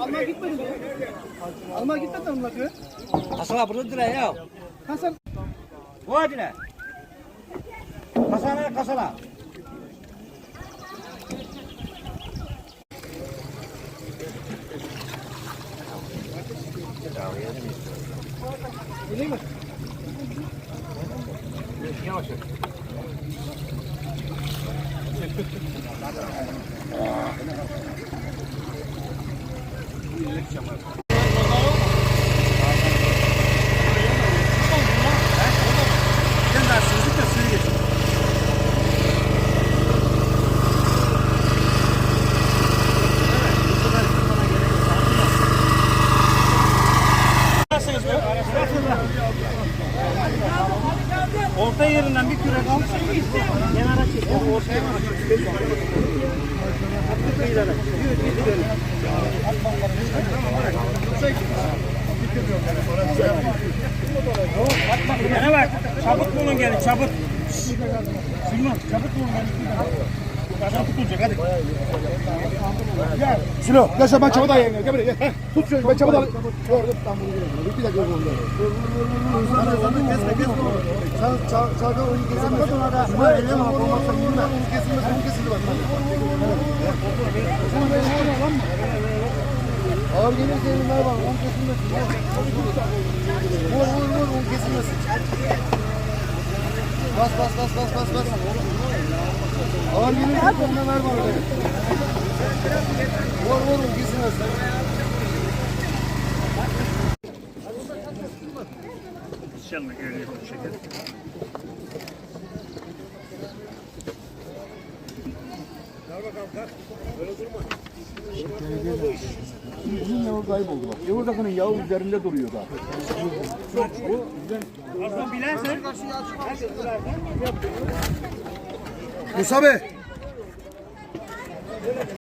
Almaya gitmedin mi? Almaya gitmedin mi diyor? Hasan abi burada dire ya. Hasan Bu hadi ne? Kasana kasana. Bileyim mi? Orta yerinden bir kürek al. Bana bak. Çabuk bulun gelin çabuk. Süleyman çabuk bulun gelin. Hadi. Silo, gel sen ben çabuk da yenge. Gel buraya gel. Tut şöyle ben çabuk da. Gördüm tam bunu görüyorum. Bir dakika gördüm. Sen sen de kesme kesme. Sen çağda oyun kesilmez. Ama eleme olmazsa yürüme. Onu kesilmez, onu kesildi bak. Ağır gelirse elimler var, onu kesilmesin. Vur vur vur, onu kesilmesin. Bas bas bas bas bas bas. Ağır gelirse elimler var. Vur vur, onu kesilmesin. Canlı görünüyor bu şekilde. Bunun yağı kayboldu bak. Yavurdakinin yağı üzerinde duruyor daha. Aslan bilensen. Musa Bey.